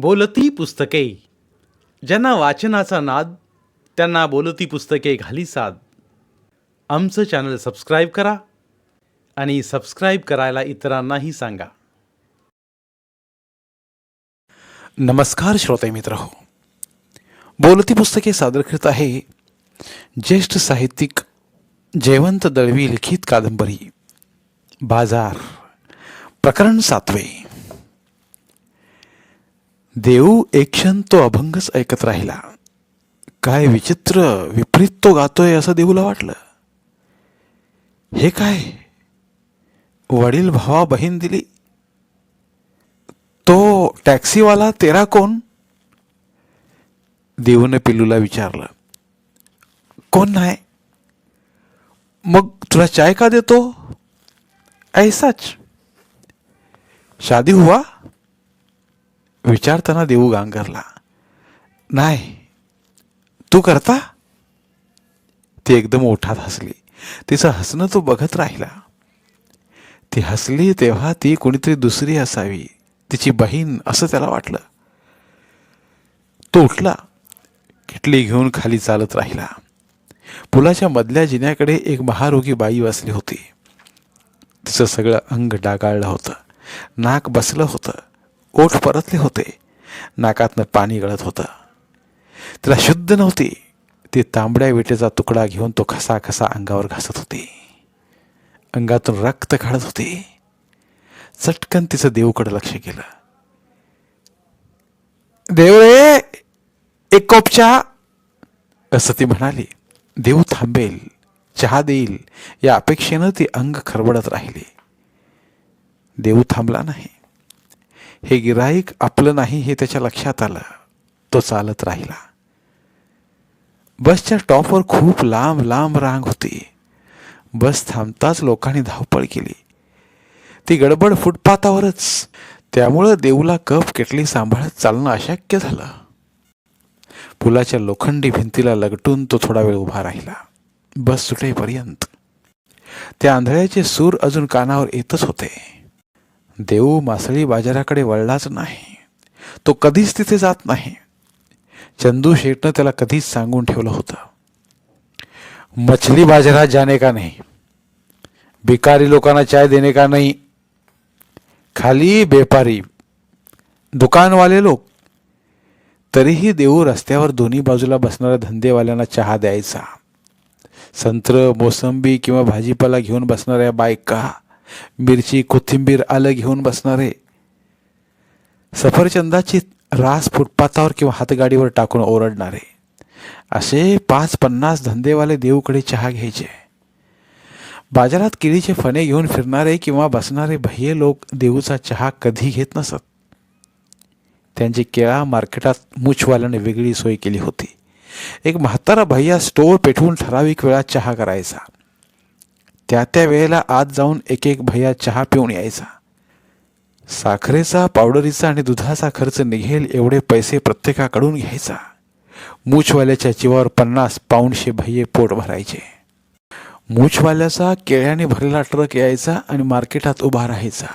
बोलती पुस्तके. ज्यांना वाचनाचा नाद त्यांना बोलती पुस्तके घाली साद. आमचं चॅनल सबस्क्राईब करा आणि सबस्क्राईब करायला इतरांनाही सांगा. नमस्कार श्रोते मित्र हो. बोलती पुस्तके सादर करत आहे ज्येष्ठ साहित्यिक जयवंत दळवी लिखित कादंबरी बाजार प्रकरण सातवे. देऊ एक क्षण तो अभंगच ऐकत राहिला. काय विचित्र विपरीत तो गातोय असं देऊला वाटलं. हे काय? वडील भावा बहीण दिली. तो टॅक्सीवाला तेरा कोण? देऊने पिल्लूला विचारलं. कोण नाही मग तुला चाय का देतो? ऐसाच. शादी हुआ? विचारताना देऊ गांगरला. नाही तू करता? ती एकदम ओठात हसली. तिचं हसणं तो बघत राहिला. ती हसली तेव्हा ती कोणीतरी दुसरी असावी तिची बहीण असं त्याला वाटलं. तो उठला किटली घेऊन खाली चालत राहिला. पुलाच्या मधल्या जिन्याकडे एक महारोगी बाई बसली होती. तिचं सगळं अंग डागाळलं होतं. नाक बसलं होतं. ओठ परतले होते. नाकातनं पाणी गळत होतं. तिला शुद्ध नव्हती. ती तांबड्या विटेचा तुकडा घेऊन तो खसा खसा अंगावर घासत होती. अंगातून रक्त काढत होती. चटकन तिचं देवकडे लक्ष केलं. देव रे एक कोप चहा. असं ती म्हणाली. देव थांबेल. चहा देईल. या अपेक्षेनं ती अंग खरबडत राहिली. देव थांबला नाही. हे गिराईक आपलं नाही हे त्याच्या लक्षात आलं. तो चालत राहिला. बसच्या टॉपवर खूप लांब लांब रांग होती. बस थांबताच लोकांनी धावपळ केली. ती गडबड फुटपाथावरच. त्यामुळं देऊला कप केटली सांभाळत चालणं अशक्य झालं. पुलाच्या लोखंडी भिंतीला लगटून तो थोडा वेळ उभा राहिला. बस सुटेपर्यंत. त्या आंधळ्याचे सूर अजून कानावर येतच होते. देऊ मासळी बाजाराकडे वळलाच नाही. तो कधीच तिथे जात नाही. चंदू शेठनं त्याला कधीच सांगून ठेवलं होतं. मछली बाजारात जाणे का नाही? भिकारी लोकांना चाय देणे का नाही? खाली बेपारी दुकानवाले लोक. तरीही देऊ रस्त्यावर दोन्ही बाजूला बसणाऱ्या धंदेवाल्यांना चहा द्यायचा. संत्र मोसंबी किंवा भाजीपाला घेऊन बसणाऱ्या बायका मिरची कोथिंबीर आलं घेऊन बसणारे. सफरचंदाची रास फुटपाथावर किंवा हातगाडीवर टाकून ओरडणारे. असे पाच पन्नास धंदेवाले देऊकडे चहा घ्यायचे. बाजारात केळीचे फणे घेऊन फिरणारे किंवा बसणारे भय्ये लोक देऊचा चहा कधी घेत नसत. त्यांची केळा मार्केटात मुछवाल्याने वेगळी सोय केली होती. एक म्हातारा भैया स्टोर पेटवून ठराविक वेळा चहा करायचा. त्या त्या वेळेला आत जाऊन एक एक भैया चहा पिऊन यायचा. साखरेचा पावडरीचा आणि दुधाचा खर्च निघेल एवढे पैसे प्रत्येकाकडून घ्यायचा. मूछवाल्याच्या जीवावर पन्नास पाऊंडशे भैये पोट भरायचे. मूछवाल्याचा केळ्याने भरलेला ट्रक यायचा आणि मार्केटात उभा राहायचा.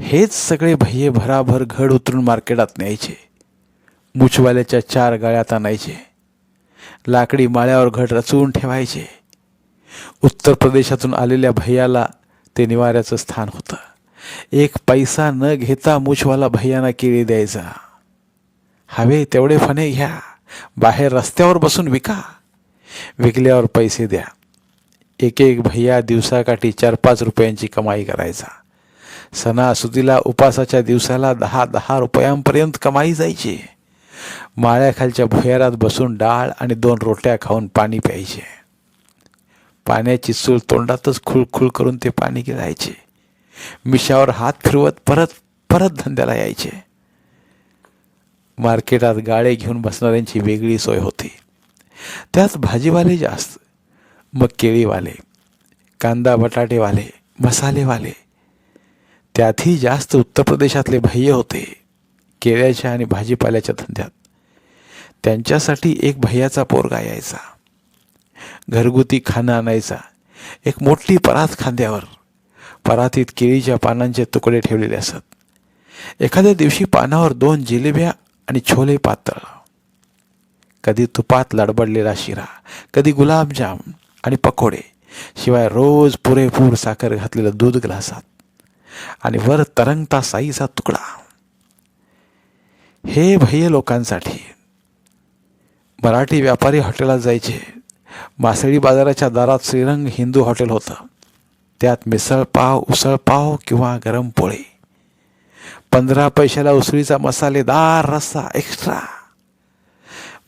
हेच सगळे भैये भराभर घड उतरून मार्केटात न्यायचे. मूछवाल्याच्या चार गाळ्यात आणायचे. लाकडी माळ्यावर घड रचवून ठेवायचे. उत्तर प्रदेशातून आलेल्या भैयाला ते निवाऱ्याचं स्थान होतं. एक पैसा न घेता मुछवाला भैयाना केळी द्यायचा. हवे तेवढे फणे घ्या. बाहेर रस्त्यावर बसून विका. विकल्यावर पैसे द्या. एक एक भैया दिवसाकाठी चार पाच रुपयांची कमाई करायचा. सणासुदीला उपासाच्या दिवसाला दहा दहा रुपयांपर्यंत कमाई जायची. माळ्याखालच्या भुयारात बसून डाळ आणि दोन रोट्या खाऊन पाणी प्यायचे. पाण्याची चूल तोंडातच खुळखुळ करून ते पाणी घ्यायचे. मिशावर हात फिरवत परत परत धंद्याला यायचे. मार्केटात गाळे घेऊन बसणाऱ्यांची वेगळी सोय होती. त्यात भाजीवाले जास्त. मग केळीवाले कांदा बटाटेवाले मसालेवाले. त्यातही जास्त उत्तर प्रदेशातले भय्ये होते केळ्याच्या आणि भाजीपाल्याच्या धंद्यात. त्यांच्यासाठी एक भैयाचा पोरगा यायचा. घरगुती खाणं आणायचा. एक मोठी परात खांद्यावर. परातीत केळीच्या पानांचे तुकडे ठेवलेले असत. एखाद्या दिवशी पानावर दोन जिलेब्या आणि छोले पातळ. कधी तुपात लडबडलेला शिरा कधी गुलाबजाम आणि पकोडे. शिवाय रोज पुरेपूर साखर घातलेलं दूध ग्लासात. आणि वर तरंगता साईचा तुकडा. हे भय्य लोकांसाठी. मराठी व्यापारी हॉटेलात जायचे. मासळी बाजाराच्या दारात श्रीरंग हिंदू हॉटेल होतं. त्यात मिसळ पाव उसळ पाव किंवा गरम पोळी. पंधरा पैशाला उसळीचा मसालेदार रस्सा एक्स्ट्रा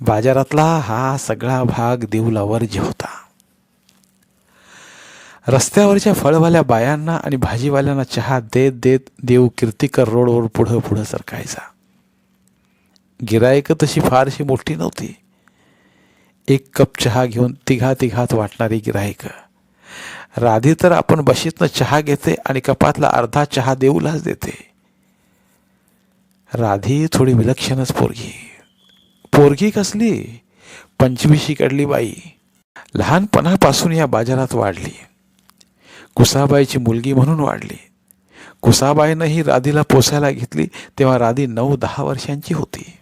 बाजारातला हा सगळा भाग देऊला वर्ज्य होता. रस्त्यावरच्या फळवाल्या बायांना आणि भाजीवाल्यांना चहा देत देत देव कीर्तिकर रोडवर पुढं पुढं सरकायचा. गिरायक तशी फारशी मोठी नव्हती. एक कप चहा घेऊन तिघा तिघात वाटणारी गिरायक राधी तर आपण बशीतनं चहा घेते आणि कपातला अर्धा चहा देऊलाच देते. राधी थोडी विलक्षणच पोरगी. पोरगी कसली? पंचवीशी कडली बाई. लहानपणापासून या बाजारात वाढली. कुसाबाईची मुलगी म्हणून वाढली. कुसाबाईनं ही राधीला पोसायला घेतली तेव्हा राधी नऊ दहा वर्षांची होती.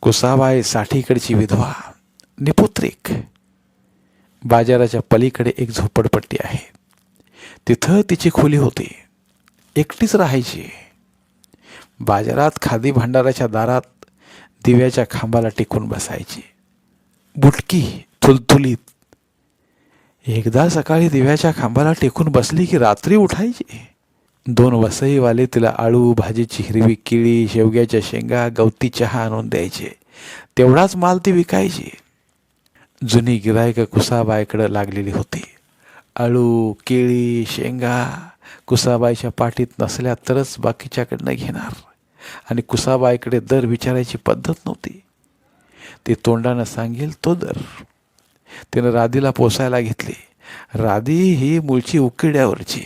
कुसाबाई साठीकडची विधवा. निपुत्रिक. बाजाराच्या पलीकडे एक झोपडपट्टी आहे. तिथं तिची खोली होती. एकटीच राहायची. बाजारात खादी भांडाराच्या दारात दिव्याच्या खांबाला टेकून बसायची. बुटकी थुलथुलीत. एकदा सकाळी दिव्याच्या खांबाला टेकून बसली की रात्री उठायची. दोन वसईवाले तिला आळू भाजीची हिरवी केळी शेवग्याच्या शेंगा गवती चहा आणून द्यायचे. तेवढाच माल ती विकायची. जुनी गिरायक कुसाबाईकडं लागलेली होती. आळू केळी शेंगा कुसाबाईच्या पाठीत नसल्या तरच बाकीच्याकडनं घेणार. आणि कुसाबाईकडे दर विचारायची पद्धत नव्हती. ते तोंडानं सांगेल तो दर. तिनं राधीला पोसायला घेतली. राधी ही मूळची उकिड्यावरची.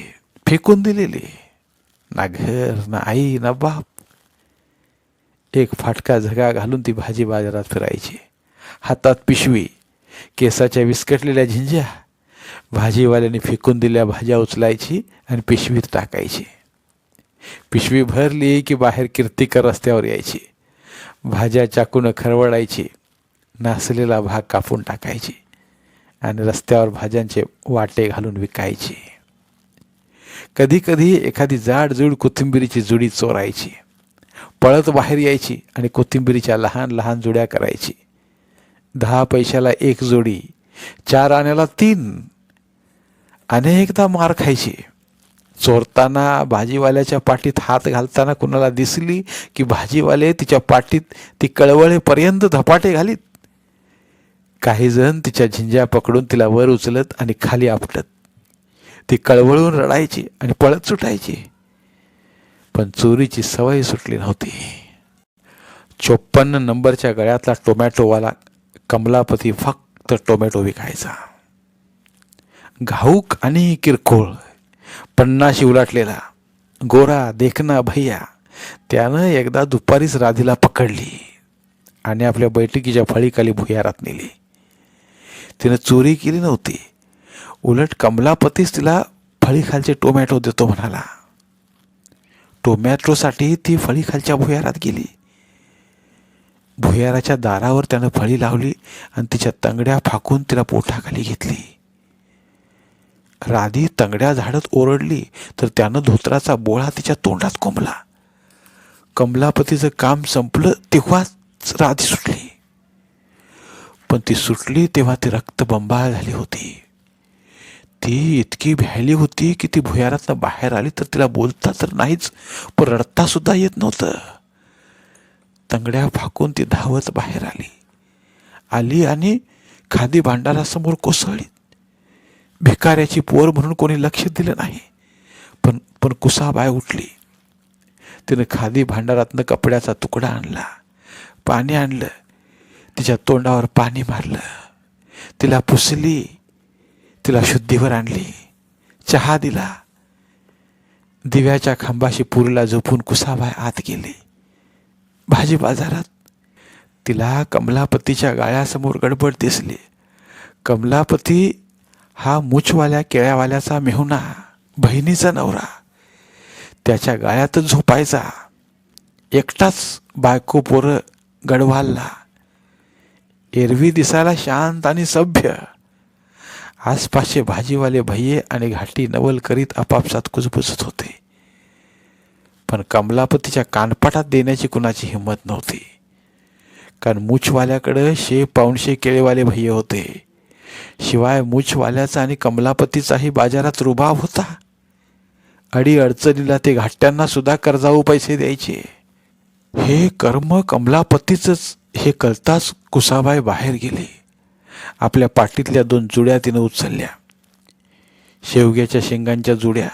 फेकून दिलेली. ना घर ना आई ना बाप. एक फाटका झगा घालून ती भाजी बाजारात फिरायची. हातात पिशवी. केसाच्या विस्कटलेल्या झिंज्या भाजीवाल्याने फेकून दिल्या भाज्या उचलायची आणि पिशवीत टाकायची. पिशवी भरली की बाहेर कीर्तिकर रस्त्यावर यायची. भाज्या चाकून खरवडायची नासलेला भाग कापून टाकायची. आणि रस्त्यावर भाज्यांचे वाटे घालून विकायची. कधी कधी एखादी जाडजूड कोथिंबिरीची जुडी चोरायची. पळत बाहेर यायची आणि कोथिंबिरीच्या लहान लहान जुड्या करायची. दहा पैशाला एक जोडी चार आण्याला तीन. अनेकदा मार खायची. चोरताना भाजीवाल्याच्या पाठीत हात घालताना कुणाला दिसली की भाजीवाले तिच्या पाठीत ती कळवळेपर्यंत धपाटे घालीत? काहीजण तिच्या झिंज्या पकडून तिला वर उचलत आणि खाली आपटत. ती कळवळून रडायची आणि पळत सुटायची. पण चोरीची सवय सुटली नव्हती. चोपन्न नंबरच्या गळ्यातला टोमॅटोवाला कमलापती फक्त टोमॅटो विकायचा. घाऊक आणि किरकोळ पन्नाशी उलाटलेला गोरा देखना भैया त्यानं एकदा दुपारीच राधीला पकडली आणि आपल्या बैठकीच्या फळीखाली भुयारात नेली. तिनं चोरी केली नव्हती. उलट कमलापतीच तिला फळीखालचे टोमॅटो देतो म्हणाला. टोमॅटोसाठी ती फळीखालच्या भुयारात गेली. भुयाराच्या दारावर त्यानं फळी लावली आणि तिच्या तंगड्या फाकून तिला पोटाखाली घेतली. राधी तंगड्या झाडत ओरडली तर त्यानं धोत्राचा बोळा तिच्या तोंडात कोंबला. कमलापतीचं काम संपलं तेव्हाच राधी सुटली. पण ती सुटली तेव्हा ती रक्तबंबाळ झाली होती. ती इतकी भ्यायली होती की ती भुयारातनं बाहेर आली तर तिला बोलता तर नाहीच पण रडता सुद्धा येत नव्हतं. तंगड्या फाकून ती धावत बाहेर आली. आली आणि खादी भांडारासमोर कोसळली. भिकाऱ्याची पोर म्हणून कोणी लक्ष दिलं नाही. पण पण कुसाबाय उठली. तिनं खादी भांडारातनं कपड्याचा तुकडा आणला. पाणी आणलं. तिच्या तोंडावर पाणी मारलं. तिला पुसली. तिला शुद्धीवर आणली. चहा दिला. दिव्याच्या खांबाशी पुरीला झोपून कुसाबाय आत गेली. भाजी बाजारात. तिला कमलापतीच्या गाळ्यासमोर गडबड दिसली. कमलापती हा मुछवाल्या केळ्यावाल्याचा मेहुणा बहिणीचा नवरा. त्याच्या गाळ्यातच झोपायचा. एकटाच बायको पोरं गडवालला. एरवी दिसायला शांत आणि सभ्य. आसपासचे भाजीवाले भैये आणि घाटी नवल करीत आपापसात कुजबुजत होते. पण कमलापतीच्या कानपाटात देण्याची कुणाची हिंमत नव्हती. कारण मूछवाल्याकडं शे पाऊणशे केळेवाले भैये होते. शिवाय मूछवाल्याचा आणि कमलापतीचाही बाजारात रुबाब होता. अडी अडचणीला ते घाट्यांना सुद्धा कर्जाऊ पैसे द्यायचे. हे कर्म कमलापतीचंच हे कळताच कुसाबाई बाहेर गेले. आपल्या पाठीतल्या दोन जुड्या तिनं उचलल्या. शेवग्याच्या शेंगांच्या जुड्या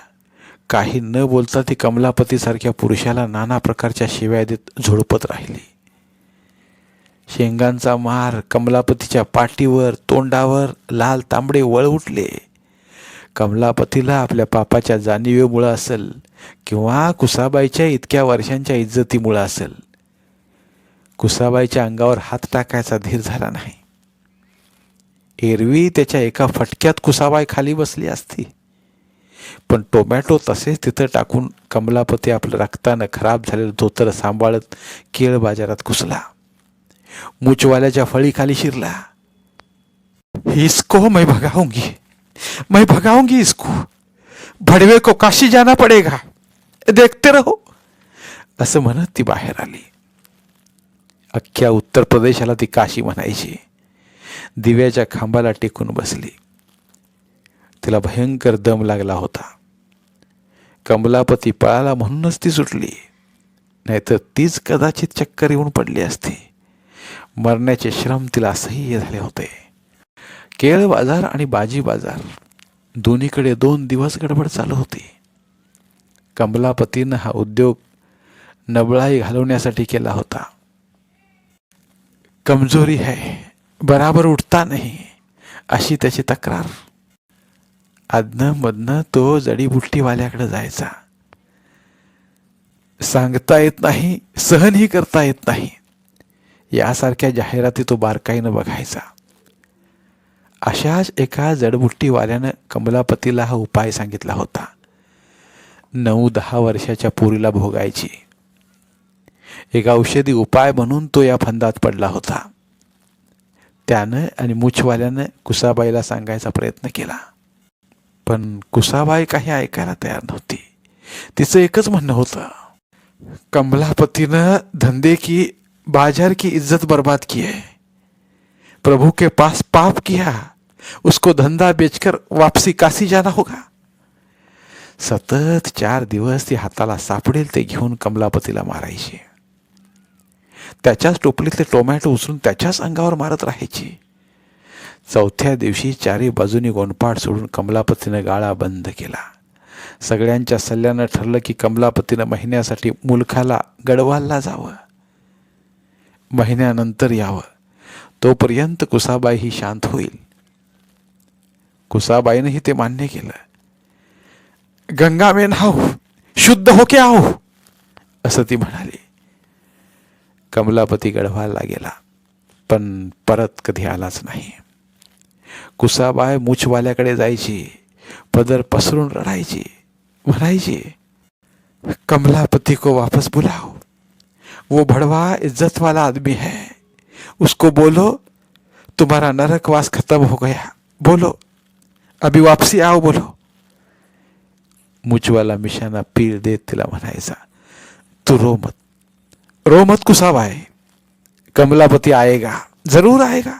काही न बोलता ती कमलापतीसारख्या पुरुषाला नाना प्रकारच्या शिव्या देत झोडपत राहिली. शेंगांचा मार कमलापतीच्या पाठीवर तोंडावर लाल तांबडे वळ उठले. कमलापतीला आपल्या पापाच्या जाणीवेमुळं असेल किंवा कुसाबाईच्या इतक्या वर्षांच्या इज्जतीमुळं असेल कुसाबाईच्या अंगावर हात टाकायचा धीर झाला नाही. एरवी त्याच्या एका फटक्यात कुसाबाई खाली बसली असती. पण टोमॅटो तसेच तिथं टाकून कमलापती आपलं रक्तानं खराब झालेलं धोतर सांभाळत केळ बाजारात घुसला. मुचवाल्याच्या फळीखाली शिरला. इसको मैं भगाऊंगी. मैं भगाऊंगी इसको भडवे को काशी जाना पडेगा. देखते रहो. असं म्हणत ती बाहेर आली. अख्ख्या उत्तर प्रदेशाला ती काशी म्हणायची. दिव्याच्या खांबाला टेकून बसली. तिला भयंकर दम लागला होता. कमलापती पळाला म्हणूनच ती सुटली. नाहीतर तीच कदाचित चक्कर येऊन पडली असती. मरण्याचे श्रम तिला असह्य झाले होते. केळ बाजार आणि बाजी बाजार दोन्हीकडे दोन दिवस गडबड चालू होती. कमलापतीनं हा उद्योग नबळाई घालवण्यासाठी केला होता. कमजोरी है बराबर उठता नाही अशी त्याची तक्रार. आदनं मधनं तो जडीबुट्टीवाल्याकडे जायचा. सांगता येत नाही सहनही करता येत नाही. यासारख्या जाहिराती तो बारकाईनं बघायचा. अशाच एका जडबुट्टीवाल्यानं कमलापतीला हा उपाय सांगितला होता. नऊ दहा वर्षाच्या पोरीला भोगायची. एक औषधी उपाय म्हणून तो या फंदात पडला होता. त्यानं आणि मुछवाल्यानं कुसाबाईला सांगायचा प्रयत्न केला. पण कुसाबाई काही ऐकायला तयार नव्हती. तिचं एकच म्हणणं होतं, कमलापतीनं धंदे की बाज़ार की इज़्ज़त बर्बाद की है प्रभु के पास पाप किया उसको धंदा बेचकर वापसी काशी जाना होगा? सतत चार दिवस ती हाताला सापडेल ते घेऊन कमलापतीला मारायची. त्याच्याच टोपलीतले टोमॅटो उचलून त्याच्याच अंगावर मारत राहायची. चौथ्या दिवशी चारी बाजूनी गोंडपाट सोडून कमलापतीनं गाळा बंद केला. सगळ्यांच्या सल्ल्यानं ठरलं की कमलापतीनं महिन्यासाठी मुलखाला गडवालला जावं. महिन्यानंतर यावं. तोपर्यंत कुसाबाई ही शांत होईल. कुसाबाईनंही ते मान्य केलं. गंगा में शुद्ध हो के असं ती म्हणाली. कमलापती गढवालला गेला पण परत कधी आलाच नाही. कुसाबाय मुछवाल्याकडे जायची पदर पसरून रडायची म्हणायची कमलापति को वापस बुलाओ वो भड़वा इज़्ज़त वाला आदमी है उसको बोलो तुम्हारा नरकवास खत्म हो गया बोलो अभी वापसी आओ बोलो मुचवाला मिशाना पीर देत तिला म्हणायचा तू रो मत रो मत कुसाबाई कमलापती आएगा ज़रूर आएगा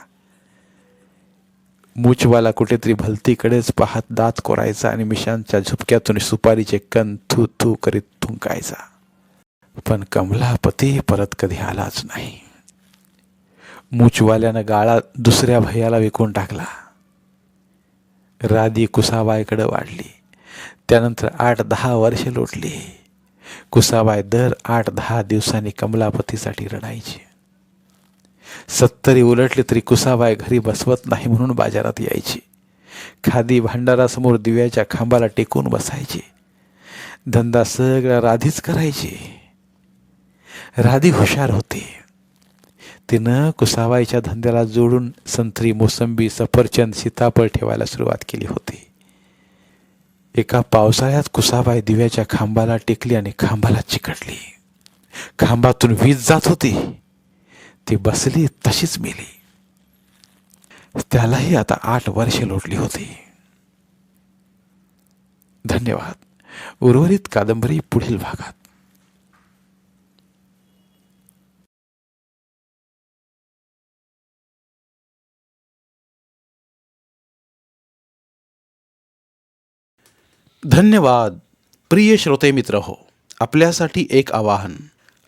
मूचवाला कुठेतरी भलतीकडेच पाहत दात कोरायचा आणि मिशांच्या झुपक्यातून सुपारीचे कण थू थू करीत थुंकायचा. पण कमलापती परत कधी आलाच नाही. मूचवाल्यानं गाळा दुसऱ्या भैयाला विकून टाकला. राधी कुसाबाईकडे वाढली. त्यानंतर आठ दहा वर्षे लोटली. कुसाबाई दर आठ दहा दिवसांनी कमलापतीसाठी रडायची. सत्तरी उलटली तरी कुसाबाई घरी बसवत नाही म्हणून बाजारात यायची. खादी भांडारासमोर दिव्याच्या खांबाला टेकून बसायची. धंदा सगळा राधीच करायची. राधी हुशार होती. तिनं कुसाबाईच्या धंद्याला जोडून संत्री मोसंबी सफरचंद सीताफळ ठेवायला सुरुवात केली होती. एका पावसाळ्यात कुसाबाई दिव्याच्या खांबाला टेकली आणि खांबाला चिकटली. खांबातून वीज जात होती. ती बसली तशीच मेली. त्यालाही आता आठ वर्षे लोटली होती. धन्यवाद. उर्वरित कादंबरी पुढील भागात. धन्यवाद. प्रिय श्रोते मित्र हो आपल्यासाठी एक आवाहन.